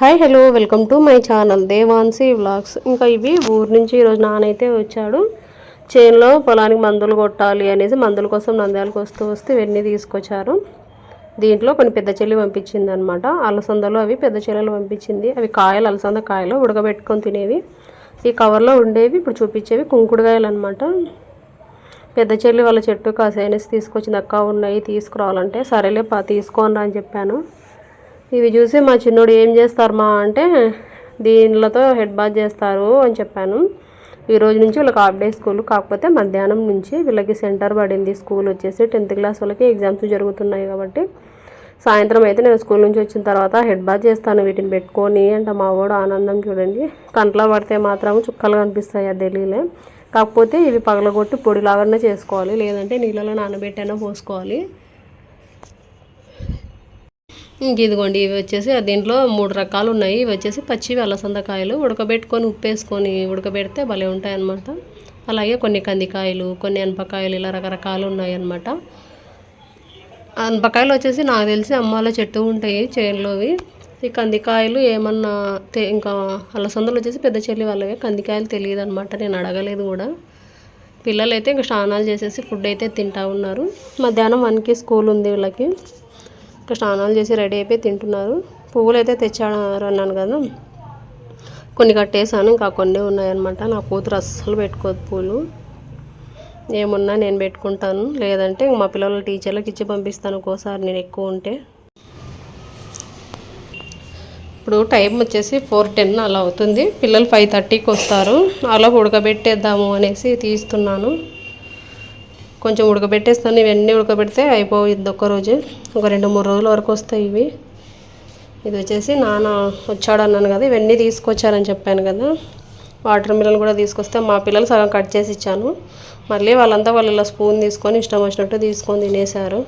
Hi hello welcome to my channel Devanshi vlogs. ఇంకా ఇవి ఊరు నుంచి ఈరోజు నానైతే వచ్చాడు. చేనులో పొలానికి మందులు కొట్టాలి అనేసి మందుల కోసం నంద్యాలకు వస్తూ వస్తే ఇవన్నీ తీసుకొచ్చారు. దీంట్లో కొన్ని పెద్ద చెల్లి పంపించింది అనమాట అలసందలు అవి పెద్ద చెల్లెలు పంపించింది. అవి కాయలు అలసంద కాయలు ఉడకబెట్టుకొని తినేవి. ఈ కవర్లో ఉండేవి ఇప్పుడు చూపించేవి కుంకుడుకాయలు అనమాట పెద్ద చెల్లి వాళ్ళ చెట్టు కాసేనేసి తీసుకొచ్చింది. అక్క ఉన్నాయి తీసుకురావాలంటే సరేలే పా తీసుకోనరా అని చెప్పాను. ఇవి చూసి మా చిన్నోడు ఏం చేస్తారు మా అంటే దీనిలతో హెడ్ బాత్ చేస్తారు అని చెప్పాను. ఈ రోజు నుంచి వీళ్ళకి హాఫ్ డే స్కూల్ కాకపోతే మధ్యాహ్నం నుంచి వీళ్ళకి సెంటర్ పడింది. స్కూల్ వచ్చేసి టెన్త్ క్లాస్ వాళ్ళకి ఎగ్జామ్స్ జరుగుతున్నాయి కాబట్టి సాయంత్రం అయితే నేను స్కూల్ నుంచి వచ్చిన తర్వాత హెడ్ బాత్ చేస్తాను. వీటిని పెట్టుకొని అంటే మా వాడు ఆనందం చూడండి. కంట్లో పడితే మాత్రం చుక్కలు కనిపిస్తాయి అది తెలియలే కాకపోతే ఇవి పగలగొట్టి పొడిలాగానే చేసుకోవాలి. లేదంటే నీళ్ళలో నానబెట్టైనా పోసుకోవాలి. ఇంక ఇదిగోండి ఇవి వచ్చేసి దీంట్లో మూడు రకాలు ఉన్నాయి. ఇవి వచ్చేసి పచ్చివి అలసందకాయలు ఉడకబెట్టుకొని ఉప్పేసుకొని ఉడకబెడితే భలే ఉంటాయి అన్నమాట అలాగే కొన్ని కందికాయలు కొన్ని అనపకాయలు ఇలా రకరకాలు ఉన్నాయి అన్నమాట అనపకాయలు వచ్చేసి నాకు తెలిసి అమ్మాల చెట్టు ఉంటాయి చేనులోవి. ఈ కందికాయలు ఏమన్నా ఇంకా అలసందలు వచ్చేసి పెద్ద చెల్లి వాళ్ళవే. కందికాయలు తెలియదు అనమాట నేను అడగలేదు కూడా. పిల్లలు అయితే ఇంకా స్నానాలు చేసేసి ఫుడ్ అయితే తింటా ఉన్నారు. మధ్యాహ్నం వన్కి స్కూల్ ఉంది వీళ్ళకి. ఇంకా స్నానాలు చేసి రెడీ అయిపోయి తింటున్నారు. పువ్వులు అయితే తెచ్చారు అన్నాను కదా. కొన్ని కట్టేసాను ఇంకా కొన్ని ఉన్నాయన్నమాట. నా కూతురు అస్సలు పెట్టుకోదు పూలు. ఏమున్నా నేను పెట్టుకుంటాను. లేదంటే మా పిల్లల టీచర్లకు ఇచ్చి పంపిస్తాను ఒక్కోసారి నేను ఎక్కువ ఉంటే. ఇప్పుడు టైం వచ్చేసి ఫోర్ టెన్ అలా అవుతుంది. పిల్లలు ఫైవ్ థర్టీకి వస్తారు. అలా ఉడకబెట్టేద్దాము అనేసి తీస్తున్నాను. కొంచెం ఉడకబెట్టేస్తాను. ఇవన్నీ ఉడకబెడితే అయిపోయిద్ది ఒక్కరోజు ఒక రెండు మూడు రోజుల వరకు వస్తాయి ఇవి. ఇది వచ్చేసి నాన్న వచ్చాడు అన్నాను కదా ఇవన్నీ తీసుకొచ్చారని చెప్పాను కదా. వాటర్ మిలన్ కూడా తీసుకొస్తే మా పిల్లలు సగం కట్ చేసి ఇచ్చాను. మళ్ళీ వాళ్ళంతా వాళ్ళు ఇలా స్పూన్ తీసుకొని ఇష్టం వచ్చినట్టు తీసుకొని తినేశారు.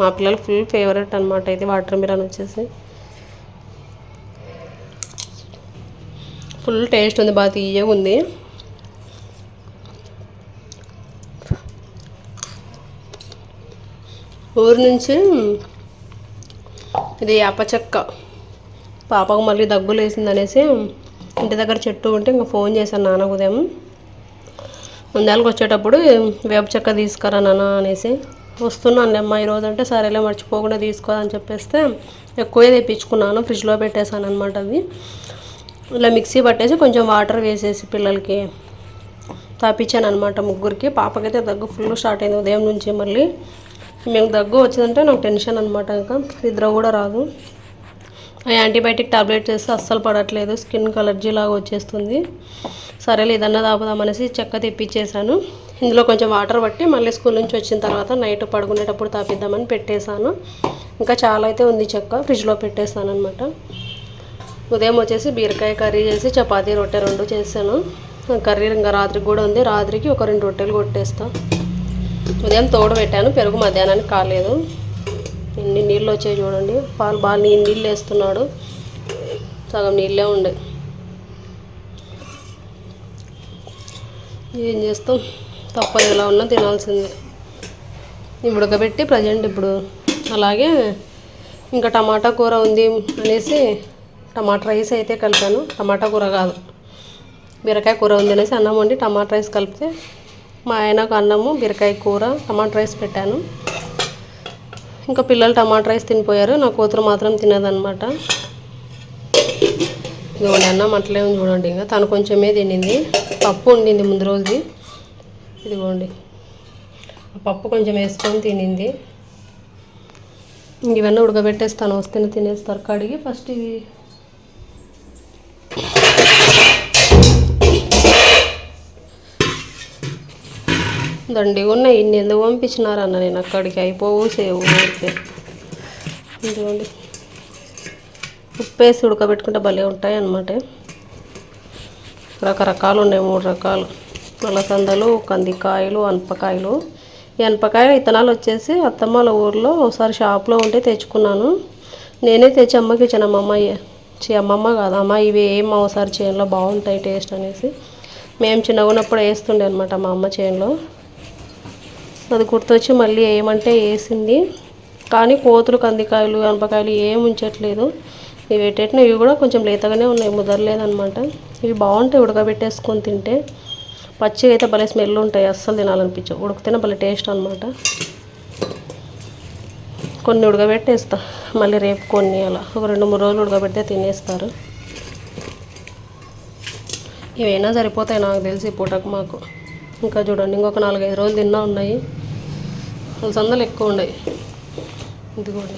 మా పిల్లలు ఫుల్ ఫేవరెట్ అనమాట ఇది వాటర్ మిలన్ వచ్చేసి. ఫుల్ టేస్ట్ ఉంది బాగా తీయగా ఉంది. ఊరు నుంచి ఇది యాపచెక్క పాపకు మళ్ళీ దగ్గులు వేసింది అనేసి ఇంటి దగ్గర చెట్టు ఉంటే ఇంకా ఫోన్ చేశాను నాన్న ఉదయం. ముందాలకు వచ్చేటప్పుడు వేప చెక్క తీసుకురా నాన్న అనేసి వస్తున్నాను అమ్మ ఈరోజు అంటే సరేలే మర్చిపోకుండా తీసుకోదని చెప్పేస్తే ఎక్కువే తెప్పించుకున్నాను ఫ్రిడ్జ్లో పెట్టేశాను అనమాట అది ఇలా మిక్సీ పట్టేసి కొంచెం వాటర్ వేసేసి పిల్లలకి తాపించాను అనమాట ముగ్గురికి. పాపకైతే దగ్గు ఫుల్ స్టార్ట్ అయింది ఉదయం నుంచి మళ్ళీ. మేము దగ్గు వచ్చిందంటే నాకు టెన్షన్ అనమాట ఇంకా. నిద్ర కూడా రాదు. ఆ యాంటీబయాటిక్ టాబ్లెట్ చేస్తే అస్సలు పడట్లేదు. స్కిన్ అలర్జీ లాగా వచ్చేస్తుంది. సరేలే ఇదన్నా తాపుదామనేసి చెక్క తెప్పించేసాను ఇందులో కొంచెం వాటర్ పట్టి మళ్ళీ స్కూల్ నుంచి వచ్చిన తర్వాత నైట్ పడుకునేటప్పుడు తాపిద్దామని పెట్టేశాను. ఇంకా చాలా అయితే ఉంది చెక్క ఫ్రిడ్జ్లో పెట్టేశాను అనమాట ఉదయం వచ్చేసి బీరకాయ కర్రీ చేసి చపాతీ రొట్టె రెండు చేశాను. కర్రీ ఇంకా రాత్రికి కూడా ఉంది. రాత్రికి ఒక రెండు రొట్టెలు కొట్టేస్తాను ఉదయం తోడు పెట్టాను పెరుగు మధ్యాహ్నానికి కాలేదు. ఎన్ని నీళ్ళు వచ్చాయి చూడండి. పాలు బాగా నీ నీళ్ళు వేస్తున్నాడు. సగం నీళ్ళే ఉండే. ఏం చేస్తాం? తప్పదు ఎలా ఉన్నా తినాల్సిందే. ఇప్పుడు ఉడకబెట్టి ప్రజెంట్ ఇప్పుడు అలాగే ఇంకా టమాటా కూర ఉంది అనేసి టమాటా రైస్ అయితే కలిపాను. టమాటా కూర కాదు. బీరకాయ కూర ఉంది అనేసి అన్నం వండి టమాటా రైస్ కలిపితే మా ఆయనకు అన్నము బీరకాయ కూర టమాటా రైస్ పెట్టాను. ఇంకా పిల్లలు టమాటా రైస్ తినిపోయారు. నా కూతురు మాత్రం తినదనమాట ఇదిగోండి అన్నం అట్లే చూడండి. ఇంకా తను కొంచెమే తినింది. పప్పు ఉండింది ముందు రోజుది. ఇదిగోండి. పప్పు కొంచెం వేసుకొని తినింది. ఇవన్నీ ఉడకబెట్టేస్తాను వస్తేనే తినేస్తారు కడిగి ఫస్ట్ ఇవి దండి ఉన్నాయి. ఇన్ని ఎందుకు పంపించినారన్న నేను అక్కడికి అయిపోవు సేవు ఊరికే ఇదిగోండి. ఉప్పేసి ఉడకబెట్టుకుంటే భలే ఉంటాయి అన్నమాట రకరకాలు ఉన్నాయి మూడు రకాలు. అలసందలు కందికాయలు అనపకాయలు. ఈ అనపకాయ విత్తనాలు వచ్చేసి అత్తమ్మల ఊర్లో ఒకసారి షాప్లో ఉంటే తెచ్చుకున్నాను. నేనే తెచ్చి అమ్మకి ఇచ్చాను. అమ్మమ్మ చే అమ్మమ్మ కాదు అమ్మ ఇవి ఏం ఒకసారి చేనులో బాగుంటాయి టేస్ట్ అనేసి. మేము చిన్నగా ఉన్నప్పుడు వేస్తుండే అనమాట మా అమ్మ చేనులో. అది గుర్తొచ్చి మళ్ళీ ఏమంటే వేసింది. కానీ కోతులు కందికాయలు అనపకాయలు ఏం ఉంచట్లేదు. ఇవి పెట్టేటిన ఇవి కూడా కొంచెం లేతగానే ఉన్నాయి ముదరలేదనమాట ఇవి బాగుంటాయి ఉడకబెట్టేసుకొని తింటే. పచ్చిగా అయితే భలే స్మెల్ ఉంటాయి అస్సలు తినాలనిపించవు. ఉడికితేనే భలే టేస్ట్ అనమాట కొన్ని ఉడకబెట్టేస్తా మళ్ళీ రేపు కొన్ని అలా. ఒక రెండు మూడు రోజులు ఉడకబెడితే తినేస్తారు. ఇవైనా సరిపోతాయి నాకు తెలిసి పూటకు మాకు. ఇంకా చూడండి ఇంకొక నాలుగైదు రోజులు తిన్నా ఉన్నాయి. అలసందలు ఎక్కువ ఉన్నాయి. ఇదిగోండి.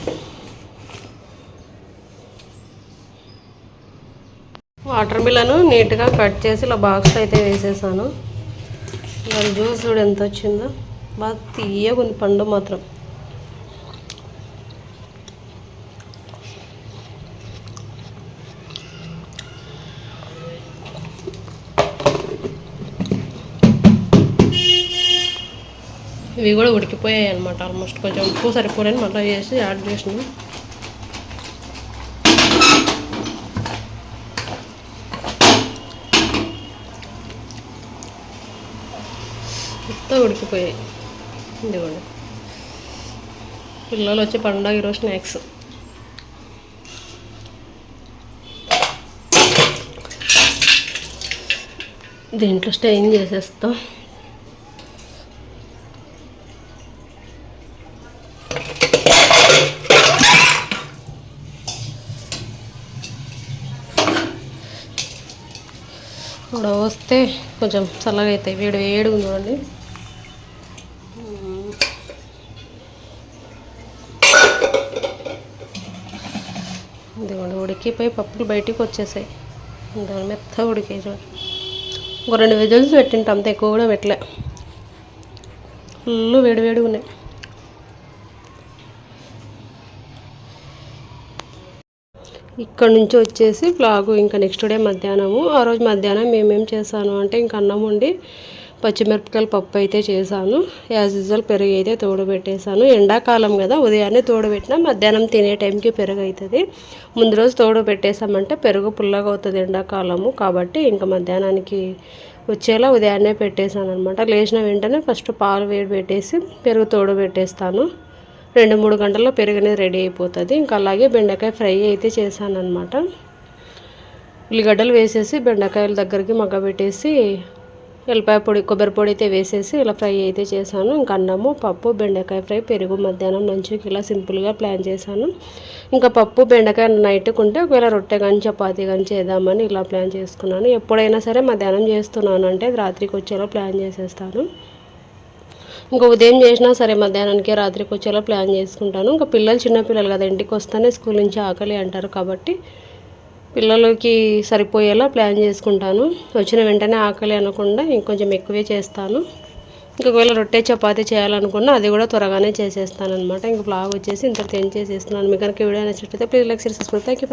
వాటర్ మిలను నీట్గా కట్ చేసి ఇలా బాక్స్ అయితే వేసేసాను. దాని జ్యూస్ చూడు ఎంత వచ్చిందో. బాగా తీయగా ఉంది పండు మాత్రం. ఇవి కూడా ఉడికిపోయాయి అనమాట ఆల్మోస్ట్ కొంచెం ఉప్పు సరిపోలేని మళ్ళీ చేసి యాడ్ చేసినాం. మొత్తం ఉడికిపోయాయి. ఇదిగోండి. పిల్లలు వచ్చి పండగ ఈరోజు స్నాక్స్. దీంట్లో స్టైన్ చేసేస్తాం. ఇప్పుడు వస్తే కొంచెం చల్లగా అవుతాయి వేడి వేడిగా ఉంది చూడండి. ఇదిగోండి ఉడికిపోయి పప్పులు బయటికి వచ్చేసాయి. దాని మెత్త ఉడికాయి చూడండి. ఒక రెండు విజిల్స్ పెట్టింటాం అంత ఎక్కువ కూడా పెట్టలే. ఫుల్ వేడి వేడిగా ఉన్నాయి. ఇక్కడ నుంచి వచ్చేసి ఫ్లాగు ఇంకా నెక్స్ట్ డే మధ్యాహ్నము. ఆ రోజు మధ్యాహ్నం మేమేం చేశాను అంటే ఇంక అన్నం వండి పచ్చిమిరపకాయల పప్పు అయితే చేశాను. యాజ్ యూజువల్ పెరుగు అయితే తోడబెట్టేశాను ఎండాకాలం కదా ఉదయాన్నే తోడబెట్టినా మధ్యాహ్నం తినే టైంకి పెరుగు అవుతుంది ముందు రోజు తోడు పెట్టేసామంటే పెరుగు పుల్లగా అవుతుంది ఎండాకాలము. కాబట్టి ఇంకా మధ్యాహ్నానికి వచ్చేలా ఉదయాన్నే పెట్టేశాను అనమాట లేచిన వెంటనే ఫస్ట్ పాలు వేడి పెట్టేసి పెరుగు తోడు పెట్టేస్తాను రెండు మూడు గంటల్లో పెరుగు అనేది రెడీ అయిపోతుంది. ఇంకా అలాగే బెండకాయ ఫ్రై అయితే చేశానమాట ఉల్లిగడ్డలు వేసేసి బెండకాయల దగ్గరికి మగ్గబెట్టేసి ఎల్లిపాయ పొడి కొబ్బరి పొడి అయితే వేసేసి ఇలా ఫ్రై అయితే చేశాను. ఇంకా అన్నము పప్పు బెండకాయ ఫ్రై పెరుగు మధ్యాహ్నం నుంచి ఇలా సింపుల్గా ప్లాన్ చేశాను. ఇంకా పప్పు బెండకాయ నైట్కుంటే ఒకవేళ రొట్టె కానీ చపాతీ కానీ చేద్దామని ఇలా ప్లాన్ చేసుకున్నాను. ఎప్పుడైనా సరే మధ్యాహ్నం చేస్తున్నాను అంటే రాత్రికి వచ్చేలా ప్లాన్ చేసేస్తాను. ఇంకా ఉదయం చేసినా సరే మధ్యాహ్నానికి రాత్రికి వచ్చేలా ప్లాన్ చేసుకుంటాను. ఇంకా పిల్లలు చిన్నపిల్లలు కదా ఇంటికి వస్తేనే స్కూల్ నుంచి ఆకలి అంటారు కాబట్టి పిల్లలకి సరిపోయేలా ప్లాన్ చేసుకుంటాను. వచ్చిన వెంటనే ఆకలి అనకుండా ఇంకొంచెం ఎక్కువే చేస్తాను. ఇంకొకవేళ రొట్టె చపాతీ చేయాలనుకున్నా అది కూడా త్వరగానే చేసేస్తాను అనమాట ఇంక బ్లాగ్ వచ్చేసి ఇంత తెంచేసేస్తున్నాను మీకు కనుక వీడియో నచ్చినట్లయితే please like subscribe. Thank you